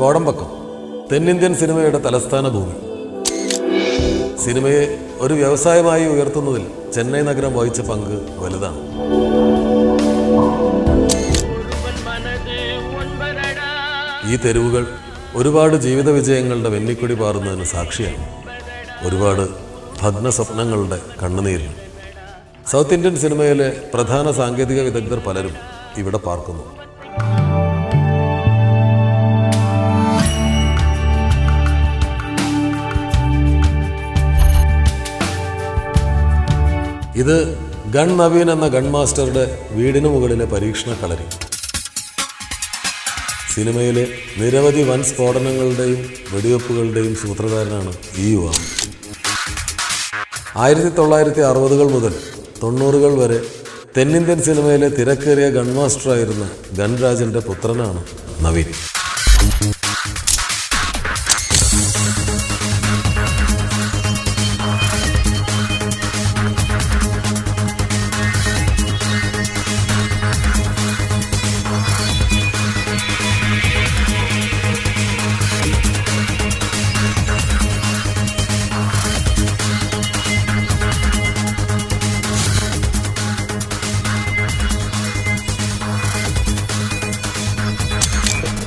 കോടമ്പക്കം തെന്നിന്ത്യൻ സിനിമയുടെ തലസ്ഥാന ഭൂമി. സിനിമയെ ഒരു വ്യവസായമായി ഉയർത്തുന്നതിൽ ചെന്നൈ നഗരം വഹിച്ച പങ്ക് വലുതാണ്. ഈ തെരുവുകൾ ഒരുപാട് ജീവിത വിജയങ്ങളുടെ വെന്നിക്കൊടി പാറുന്നതിന് സാക്ഷിയാണ്. ഒരുപാട് ഭഗ്ന സ്വപ്നങ്ങളുടെ കണ്ണുനീരിൽ സൗത്ത് ഇന്ത്യൻ സിനിമയിലെ പ്രധാന സാങ്കേതിക വിദഗ്ധർ പലരും ഇവിടെ പാർക്കുന്നു. ഇത് ഗൺ നവീൻ എന്ന ഗൺ മാസ്റ്ററുടെ വീടിന് മുകളിലെ പരീക്ഷണ കളരി. സിനിമയിലെ നിരവധി വൻ സ്ഫോടനങ്ങളുടെയും വെടിവെപ്പുകളുടെയും സൂത്രധാരനാണ് ഈ യുവാവ്. ആയിരത്തി തൊള്ളായിരത്തി അറുപതുകൾ മുതൽ തൊണ്ണൂറുകൾ വരെ തെന്നിന്ത്യൻ സിനിമയിലെ തിരക്കേറിയ ഗൺ മാസ്റ്ററായിരുന്ന ഗൺരാജന്റെ പുത്രനാണ് നവീൻ.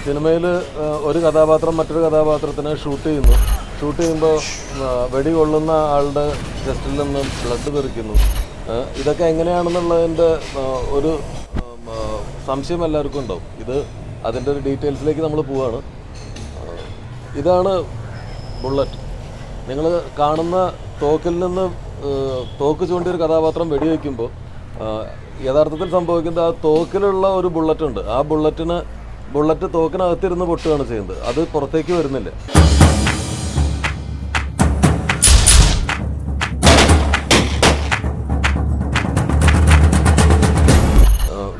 സിനിമയിൽ ഒരു കഥാപാത്രം മറ്റൊരു കഥാപാത്രത്തിനെ ഷൂട്ട് ചെയ്യുന്നു. ഷൂട്ട് ചെയ്യുമ്പോൾ വെടി കൊള്ളുന്ന ആളുടെ ചെസ്റ്റിൽ നിന്ന് ബ്ലഡ് തെറിക്കുന്നു ഇതൊക്കെ എങ്ങനെയാണെന്നുള്ളതിന്റെ ഒരു സംശയം എല്ലാവർക്കും ഉണ്ടാവും. ഇത് അതിന്റെ ഒരു ഡീറ്റെയിൽസിലേക്ക് നമ്മൾ പോവാണ്. ഇതാണ് ബുള്ളറ്റ്. നിങ്ങൾ കാണുന്ന തോക്കിൽ നിന്ന് തോക്ക് ചൂണ്ടിയ ഒരു കഥാപാത്രം വെടിവെക്കുമ്പോൾ യഥാർത്ഥത്തിൽ സംഭവിക്കുന്നത് ആ തോക്കിലുള്ള ഒരു ബുള്ളറ്റ് ഉണ്ട് ആ ബുള്ളറ്റിന് ബുള്ളറ്റ് തോക്കിനകത്തിരുന്ന് പൊട്ടുകയാണ് ചെയ്യുന്നത്. അത് പുറത്തേക്ക് വരുന്നില്ല.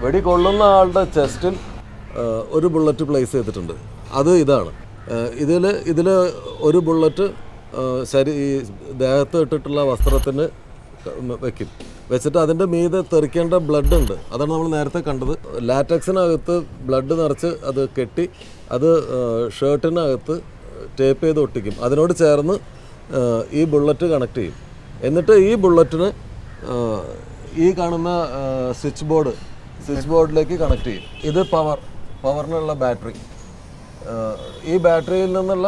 വെടി കൊള്ളുന്ന ആളുടെ ചെസ്റ്റിൽ ഒരു ബുള്ളറ്റ് പ്ലേസ് ചെയ്തിട്ടുണ്ട്. അത് ഇതാണ്. ഇതിൽ ഇതിൽ ഒരു ബുള്ളറ്റ് ശരി ദേഹത്ത് ഇട്ടിട്ടുള്ള വസ്ത്രത്തിന് വെക്കും. വെച്ചിട്ട് അതിന്റെ മീതെ തെറിക്കേണ്ട ബ്ലഡ് ഉണ്ട്. അതാണ് നമ്മൾ നേരത്തെ കണ്ടത്. ലാറ്റക്സിനകത്ത് ബ്ലഡ് നിറച്ച് അത് കെട്ടി അത് ഷർട്ടിനകത്ത് ടേപ്പ് ചെയ്ത് ഒട്ടിക്കും. അതിനോട് ചേർന്ന് ഈ ബുള്ളറ്റ് കണക്ട് ചെയ്യും. എന്നിട്ട് ഈ ബുള്ളറ്റിന് ഈ കാണുന്ന സ്വിച്ച് ബോർഡ് സ്വിച്ച് ബോർഡിലേക്ക് കണക്ട് ചെയ്യും. ഇത് പവർ പവറിനുള്ള ബാറ്ററി ഈ ബാറ്ററിയിൽ നിന്നുള്ള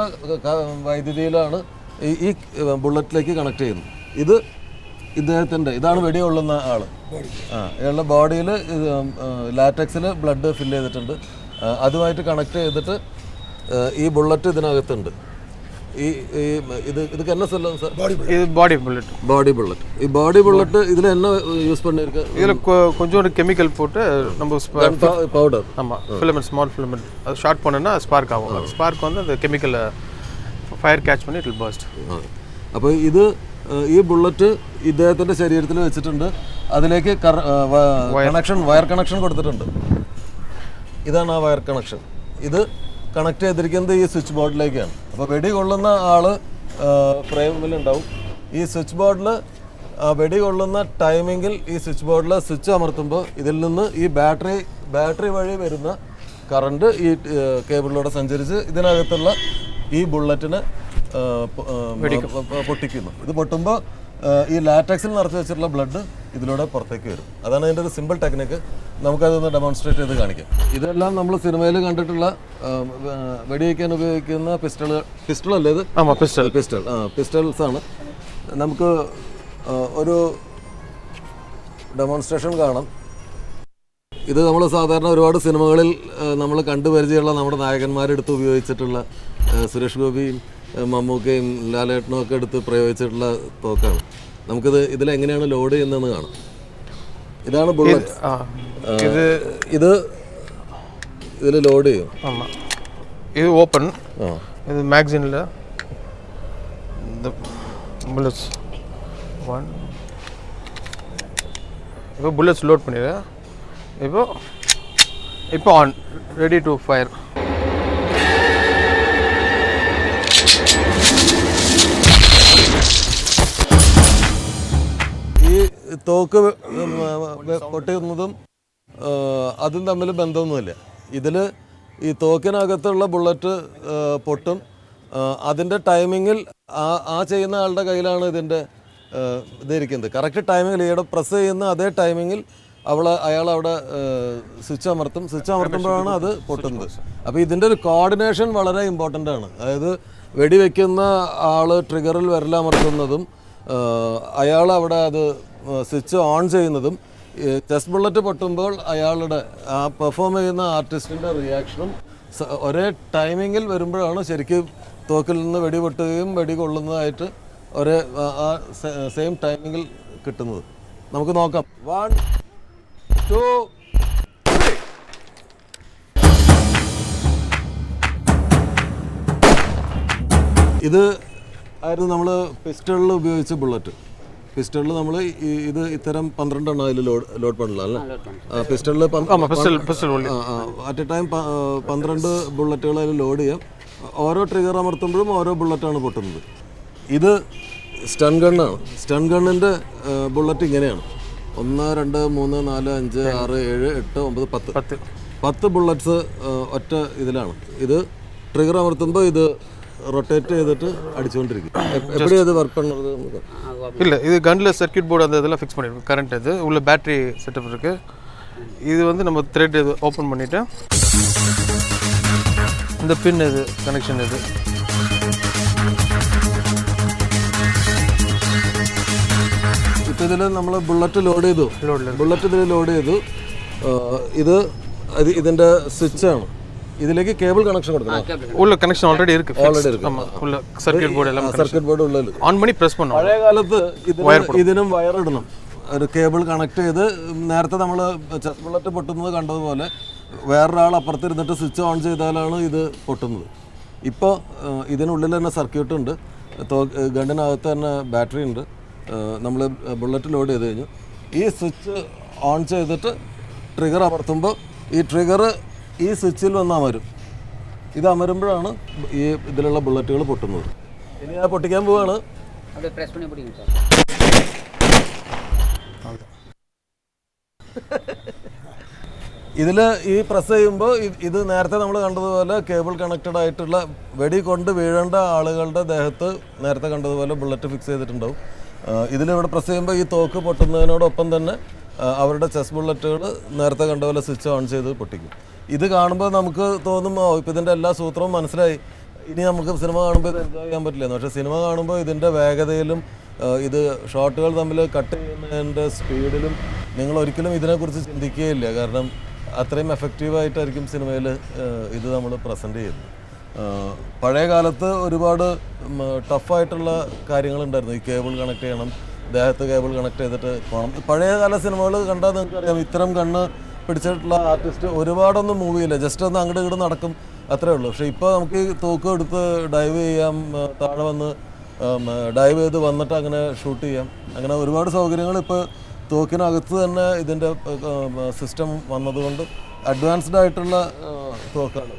വൈദ്യുതിയിലാണ് ഈ ബുള്ളറ്റിലേക്ക് കണക്ട് ചെയ്യുന്നത്. ഇത് ഇദ്ദേഹത്തിൻ്റെ ഇതാണ് വെടി കൊള്ളുന്ന ആള് ആ ഇയാളുടെ ബോഡിയിൽ ലാറ്റക്സിൽ ബ്ലഡ് ഫില്ല് ചെയ്തിട്ടുണ്ട് ആ, അതുമായിട്ട് കണക്ട് ചെയ്തിട്ട് ആ, ഈ ബുള്ളറ്റ് ഇതിനകത്തുണ്ട് ഈ ഈ ഇത് ഇതൊക്കെ என்ன சொல்லலாம் சார் இது பாடி புல்லட் பாடி புல்லட் ഈ ബോഡി ബുള്ളറ്റ് ഇതിൽ என்ன யூஸ் பண்ணிருக்க இதில் கொஞ்சோண்டு கெமிக்கல் போட்டு நம்ம பவுடர் ஆமாம் ஃபிலமெண்ட் ஸ்மால் ஃபிலமெண்ட் அது ஷார்ட் பண்ணோன்னா ஸ்பார்க் ஆகும் அது ஸ்பார்க் வந்து அந்த கெமிக்கலை ஃபயர் கேட்ச் பண்ணி இட் வில் பர்ஸ்ட் അപ്പോൾ ഇത് ഏഹ്, ഈ ബുള്ളറ്റ് ഇദ്ദേഹത്തിന്റെ ശരീരത്തിൽ വെച്ചിട്ടുണ്ട്. അതിലേക്ക് കണക്ഷൻ വയർ കണക്ഷൻ കൊടുത്തിട്ടുണ്ട്. ഇതാണ് ആ വയർ കണക്ഷൻ ഇത് കണക്ട് ചെയ്തിരിക്കുന്നത് ഈ സ്വിച്ച് ബോർഡിലേക്കാണ് അപ്പോൾ വെടി കൊള്ളുന്ന ആൾ ഫ്രെയിമിൽ ഉണ്ടാവും. ഈ സ്വിച്ച് ബോർഡിൽ വെടി കൊള്ളുന്ന ടൈമിങ്ങിൽ ഈ സ്വിച്ച് ബോർഡിൽ സ്വിച്ച് അമർത്തുമ്പോൾ ഇതിൽ നിന്ന് ഈ ബാറ്ററി ബാറ്ററി വഴി വരുന്ന കറണ്ട് ഈ കേബിളിലൂടെ സഞ്ചരിച്ച് ഇതിനകത്തുള്ള ഈ ബുള്ളറ്റിന് പൊട്ടിക്കുന്നു. ഇത് പൊട്ടുമ്പോൾ ഈ ലാറ്റക്സിൽ നിറച്ച് വെച്ചിട്ടുള്ള ബ്ലഡ് ഇതിലൂടെ പുറത്തേക്ക് വരും. അതാണ് അതിന്റെ ഒരു സിമ്പിൾ ടെക്നിക്ക്. നമുക്കതൊന്ന് ഡെമോൺസ്ട്രേറ്റ് ചെയ്ത് കാണിക്കാം. ഇതെല്ലാം നമ്മൾ സിനിമയിൽ കണ്ടിട്ടുള്ള വെടിവെക്കാൻ ഉപയോഗിക്കുന്ന പിസ്റ്റൾ പിസ്റ്റൾ അല്ലേ ഇത് പിസ്റ്റൾ. പിസ്റ്റൾ. ആ പിസ്റ്റൾസ് ആണ്. നമുക്ക് ഒരു ഡെമോൺസ്ട്രേഷൻ കാണാം. ഇത് നമ്മൾ സാധാരണ ഒരുപാട് സിനിമകളിൽ നമ്മൾ കണ്ടുപരിചയമുള്ള നമ്മുടെ നായകന്മാരെടുത്ത് ഉപയോഗിച്ചിട്ടുള്ള സുരേഷ് ഗോപിയും ആ, മമ്മൂക്കയും ലാലേട്ടനും ഒക്കെ എടുത്ത് പ്രയോഗിച്ചിട്ടുള്ള തോക്കാണ് നമുക്കിത് ഇതിലെങ്ങനെയാണ് ലോഡ് ചെയ്യുന്നതെന്ന് കാണാം ഇതാണ് ബുള്ളറ്റ് ஆ இது ഇത് ഇതിൽ ലോഡ് ചെയ്യും ஆமாம் இது ஓப்பன் ആ இது மேக்சினில் இந்த புல்லட்ஸ் ஒன் இப்போ புல்லட்ஸ் லோட் பண்ணிடு இப்போ இப்போ ஆன் ரெடி டு ஃபயர் തോക്ക് പൊട്ടുന്നതും അതും തമ്മിൽ ബന്ധമൊന്നുമില്ല. ഇതിൽ ഈ തോക്കിനകത്തുള്ള ബുള്ളറ്റ് പൊട്ടും. അതിന്റെ ടൈമിങ്ങിൽ ആ ആ ചെയ്യുന്ന ആളുടെ കയ്യിലാണ് ഇതിന്റെ ഇതിരിക്കുന്നത്. കറക്റ്റ് ടൈമിങ്ങിൽ ഈയുടെ പ്രസ് ചെയ്യുന്ന അതേ ടൈമിങ്ങിൽ അവൾ അയാൾ അവിടെ സ്വിച്ച് അമർത്തും. സ്വിച്ച് അമർത്തുമ്പോഴാണ് അത് പൊട്ടുന്നത്. അപ്പോൾ ഇതിന്റെ ഒരു കോർഡിനേഷൻ വളരെ ഇമ്പോർട്ടന്റ് ആണ്. അതായത് വെടിവെക്കുന്ന ആൾ ട്രിഗറിൽ വിരലമർത്തുന്നതും അയാൾ അവിടെ അത് സ്വിച്ച് ഓൺ ചെയ്യുന്നതും ചെസ് ബുള്ളറ്റ് പൊട്ടുമ്പോൾ അയാളുടെ ആ പെർഫോം ചെയ്യുന്ന ആർട്ടിസ്റ്റിന്റെ റിയാക്ഷനും ഒരേ ടൈമിങ്ങിൽ വരുമ്പോഴാണ് ശരിക്കും തോക്കിൽ നിന്ന് വെടി പൊട്ടുകയും വെടി കൊള്ളുന്നതായിട്ട് ഒരേ ആ- സെയിം ടൈമിങ്ങിൽ കിട്ടുന്നത്. നമുക്ക് നോക്കാം. വൺ ടു ഇത് ആയിരുന്നു നമ്മൾ പിസ്റ്റളിൽ ഉപയോഗിച്ച ബുള്ളറ്റ്. പിസ്റ്റളിൽ നമ്മൾ ഇത് ഇത്തരം പന്ത്രണ്ടെണ്ണം അതിൽ ലോഡ് ലോഡ് പണില്ല പിസ്റ്റളിൽ അറ്റ് എ ടൈം പന്ത്രണ്ട് ബുള്ളറ്റുകൾ അതിൽ ലോഡ് ചെയ്യാം. ഓരോ ട്രിഗർ അമർത്തുമ്പോഴും ഓരോ ബുള്ളറ്റാണ് പൊട്ടുന്നത്. ഇത് സ്റ്റൺ ഗണ്ണാണ്. സ്റ്റൺ ഗണ്ണിന്റെ ബുള്ളറ്റ് ഇങ്ങനെയാണ്. ഒന്ന് രണ്ട് മൂന്ന് നാല് അഞ്ച് ആറ് ഏഴ് എട്ട് ഒമ്പത് പത്ത്. പത്ത്. ബുള്ളറ്റ്സ് ഒറ്റ ഇതിലാണ്. ഇത് ട്രിഗർ അമർത്തുമ്പോൾ ഇത് റൊട്ടേറ്റ് ചെയ്തിട്ട് അടിച്ചുകൊണ്ടിരിക്കും എപ്പോഴും ഇത് വർക്ക് പണ്ണത് നമുക്ക് இல்லை இது கன்னில் சர்க்யூட் போர்டு அந்த இதெல்லாம் ஃபிக்ஸ் பண்ணிருக்கோம் கரண்ட் இது உள்ள பேட்டரி செட்டப் இருக்குது இது வந்து நம்ம த்ரெட் இது ஓப்பன் பண்ணிவிட்டு இந்த பின் இது கனெக்ஷன் இது ഇപ്പം ഇതിൽ നമ്മൾ ബുള്ളറ്റ് ലോഡ് ചെയ്തു Load ബുള്ളറ്റ് ഇതിൽ ലോഡ് ചെയ്തു ആ, ഇത് അത് ഇതിൻ്റെ സ്വിച്ചാണ് ഇതിലേക്ക് കേബിൾ കണക്ഷൻ കൊടുക്കണം உள்ள கனெக்ஷன் ஆல்ரெடி இருக்குது Already இருக்கு. ஆமாம் உள்ள சர்க்யூட் போர்டு எல்லாம் സർക്യൂട്ട് ബോർഡ് ഉള്ളിൽ ஆன் பண்ணி ப்ரெஸ் பண்ணோம் പഴയ കാലത്ത് ഇതിന് ഇതിനും വയർ ഇടണം ഒരു കേബിൾ കണക്ട് ചെയ്ത് നേരത്തെ നമ്മൾ ചെസ് ബുള്ളറ്റ് പൊട്ടുന്നത് കണ്ടതുപോലെ വേറൊരാൾ അപ്പുറത്ത് ഇരുന്നിട്ട് സ്വിച്ച് ഓൺ ചെയ്താലാണ് ഇത് പൊട്ടുന്നത് ഇപ്പോൾ ഇതിനുള്ളിൽ തന്നെ സർക്യൂട്ട് ഉണ്ട് തോ- ഗണ്ണിനകത്ത് തന്നെ ബാറ്ററി ഉണ്ട് നമ്മൾ ബുള്ളറ്റ് ലോഡ് ചെയ്ത് കഴിഞ്ഞു ഈ സ്വിച്ച് ഓൺ ചെയ്തിട്ട് ട്രിഗർ അമർത്തുമ്പോൾ ഈ ട്രിഗർ ഈ സ്വിച്ചിൽ വന്ന് അമരും. ഇത് അമരുമ്പോഴാണ് ഈ ഇതിലുള്ള ബുള്ളറ്റുകൾ പൊട്ടുന്നത്. ഇനി ഞാൻ പൊട്ടിക്കാൻ പോവാണ്. ഇതിൽ ഈ പ്രസ് ചെയ്യുമ്പോൾ ഇത് നേരത്തെ നമ്മൾ കണ്ടതുപോലെ കേബിൾ കണക്റ്റഡ് ആയിട്ടുള്ള വെടി കൊണ്ട് വീഴേണ്ട ആളുകളുടെ ദേഹത്ത് നേരത്തെ കണ്ടതുപോലെ ബുള്ളറ്റ് ഫിക്സ് ചെയ്തിട്ടുണ്ടാവും. ഇതിലിവിടെ പ്രസ് ചെയ്യുമ്പോൾ ഈ തോക്ക് പൊട്ടുന്നതിനോടൊപ്പം തന്നെ അവരുടെ ചെസ് ബുള്ളറ്റുകൾ നേരത്തെ കണ്ടതുപോലെ സ്വിച്ച് ഓൺ ചെയ്ത് പൊട്ടിക്കും. ഇത് കാണുമ്പോൾ നമുക്ക് തോന്നും ഓ ഇപ്പം ഇതിന്റെ എല്ലാ സൂത്രവും മനസ്സിലായി. ഇനി നമുക്ക് സിനിമ കാണുമ്പോൾ ഇത് എൻജോയ് ചെയ്യാൻ പറ്റില്ലെന്ന് പക്ഷേ സിനിമ കാണുമ്പോൾ ഇതിന്റെ വേഗതയിലും ഇത് ഷോട്ടുകൾ തമ്മിൽ കട്ട് ചെയ്യുന്നതിന്റെ സ്പീഡിലും നിങ്ങൾ ഒരിക്കലും ഇതിനെക്കുറിച്ച് ചിന്തിക്കുകയില്ല. കാരണം അത്രയും എഫക്റ്റീവായിട്ടായിരിക്കും സിനിമയിൽ ഇത് നമ്മൾ പ്രസന്റ് ചെയ്യുന്നത്. പഴയ കാലത്ത് ഒരുപാട് ടഫായിട്ടുള്ള കാര്യങ്ങളുണ്ടായിരുന്നു. ഈ കേബിൾ കണക്ട് ചെയ്യണം ദേഹത്ത് കേബിൾ കണക്ട് ചെയ്തിട്ട് പോകണം പഴയ കാല സിനിമകൾ കണ്ടാൽ നിങ്ങൾക്കറിയാം ഇത്തരം കണ്ണ് പിടിച്ചിട്ടുള്ള ആർട്ടിസ്റ്റ് ഒരുപാടൊന്നും മൂവ് ചെയ്യില്ല. ജസ്റ്റ് ഒന്ന് അങ്ങോട്ട് ഇങ്ങോട്ട് നടക്കും. അത്രേ ഉള്ളൂ. പക്ഷേ ഇപ്പോൾ നമുക്ക് തോക്ക് എടുത്ത് ഡൈവ് ചെയ്യാം താഴെ വന്ന് ഡൈവ് ചെയ്ത് വന്നിട്ട് അങ്ങനെ ഷൂട്ട് ചെയ്യാം. അങ്ങനെ ഒരുപാട് സൗകര്യങ്ങൾ ഇപ്പോൾ തോക്കിനകത്ത് തന്നെ ഇതിന്റെ സിസ്റ്റം വന്നതുകൊണ്ട് അഡ്വാൻസ്ഡ് ആയിട്ടുള്ള തോക്കാണ്.